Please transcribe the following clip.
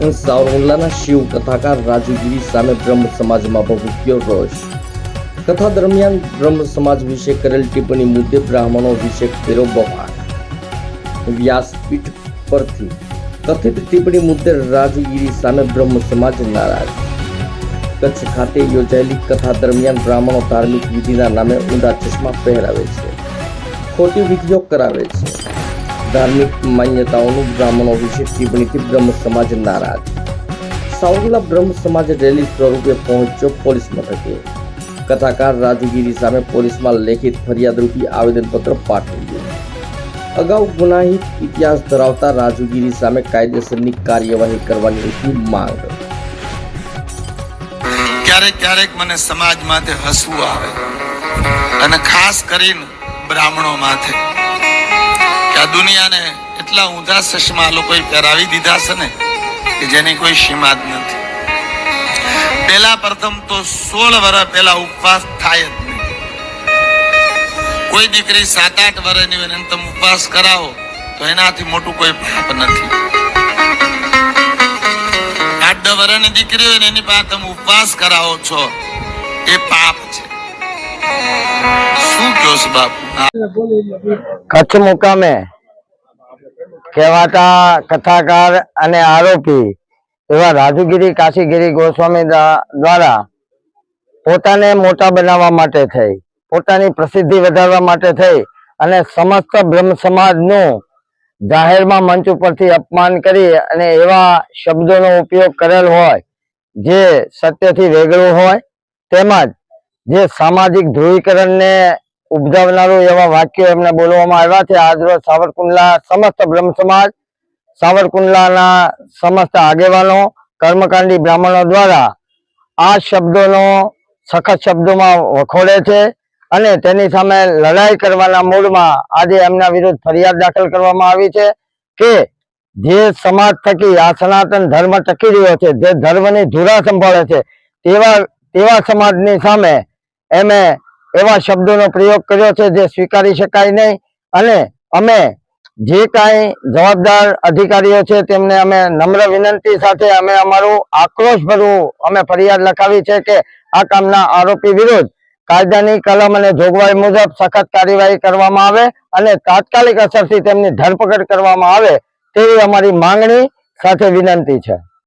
સાવરકુંડલાના શિવ કથાકાર રાજુગીરી સામે બ્રહ્મ સમાજમાં ભભૂક્યો રોષ. કથા દરમિયાન બ્રહ્મ સમાજ વિશે કરેલ ટિપ્પણી મુદ્દે બ્રાહ્મણો વિશે કર્યો બહાર વ્યાસપીઠ પરથી કથિત ટિપ્પણી મુદ્દે રાજુગીરી સામે બ્રહ્મ સમાજ નારાજ. કચ્છ ખાતે યોજાયેલી કથા દરમિયાન બ્રાહ્મણો ધાર્મિક વિધિના નામે ઊંધા ચશ્મા પહેરાવે છે. ખોટી વિધિઓ કરાવે છે. ધાર્મિક માન્યતાઓનું બ્રાહ્મણો વિશે ટિપ્પણીથી બ્રહ્મ સમાજ નારાજ. સાવરકુંડલા બ્રહ્મ સમાજ રેલી સ્વરૂપે પહોંચ્યો પોલીસ મથકે. કથાકાર રાજુગીરી સામે પોલીસમાં લેખિત ફરિયાદરૂપી આવેદનપત્ર પાઠવ્યું. અગાઉ ગુનાહિત ઇતિહાસ ધરાવતા રાજુગીરી સામે કાયદેસરની કાર્યવાહી કરવાની હતી માંગ. ક્યારેક ક્યારેક મને સમાજ માથે હસવું આવે. અને ખાસ કરીને બ્રાહ્મણો માથે. દુનિયાને એટલા ઊંધા ચશ્મા લોકોએ પહેરાવી દીધા છે ને કે જેની કોઈ સીમા જ નથી. પેલા પ્રથમ તો સોળ વર્ષ પહેલા ઉપવાસ થાય જ નહીં. કોઈ દીકરી સાત આઠ વર્ષની હોય ને એને તમે ઉપવાસ કરાવો તો એનાથી મોટું કોઈ પાપ નથી. આઠ દસ વર્ષની દીકરી હોય ને એની પાસે તમે ઉપવાસ કરાવો છો એ પાપ છે. શું કહો છો બાપુ? કચ્છ મુકામે કહેવાતા કથાકાર અને આરોપી એવા રાજુગીરી કાશીગીરી ગોસ્વામી દ્વારા પોતાને મોટા બનાવવા માટે થઈ, પોતાની પ્રસિદ્ધિ વધારવા માટે થઈ અને સમસ્ત બ્રહ્મ સમાજનું જાહેરમાં મંચ ઉપરથી અપમાન કરી અને એવા શબ્દોનો ઉપયોગ કરેલ હોય, જે સત્યથી વેગળું હોય, તેમજ જે સામાજિક ધ્રુવીકરણને ઉપજાવનારું એવા વાક્યો એમને બોલવામાં આવ્યા છે. આજરોજ સાવરકુંડલા સમસ્ત બ્રહ્મ સમાજ, સાવરકુંડલાના સમસ્ત આગેવાનો, કર્મકાંડી બ્રાહ્મણો દ્વારા આ શબ્દોનો સખત શબ્દોમાં વખોડે છે અને તેની સામે લડાઈ કરવાના મૂડમાં આજે એમના વિરુદ્ધ ફરિયાદ દાખલ કરવામાં આવી છે કે જે સમાજ થકી આ સનાતન ધર્મ ટકી રહ્યો છે, જે ધર્મની ધુરા સંભાળે છે, તેવા તેવા સમાજની સામે એમે એવા શબ્દોનો પ્રયોગ કર્યો છે જે સ્વીકારી શકાય નહીં. અને અમે જે કાંઈ જવાબદાર અધિકારીઓ છે તેમને અમે નમ્ર વિનંતી સાથે અમે અમારું આક્રોશભર્યું અમે ફરિયાદ લખાવી છે કે આ કામના આરોપી વિરુદ્ધ કાયદાની કલમ અને જોગવાઈ મુજબ સખત કાર્યવાહી કરવામાં આવે અને તાત્કાલિક અસરથી તેમની ધરપકડ કરવામાં આવે તેવી અમારી માંગણી સાથે વિનંતી છે.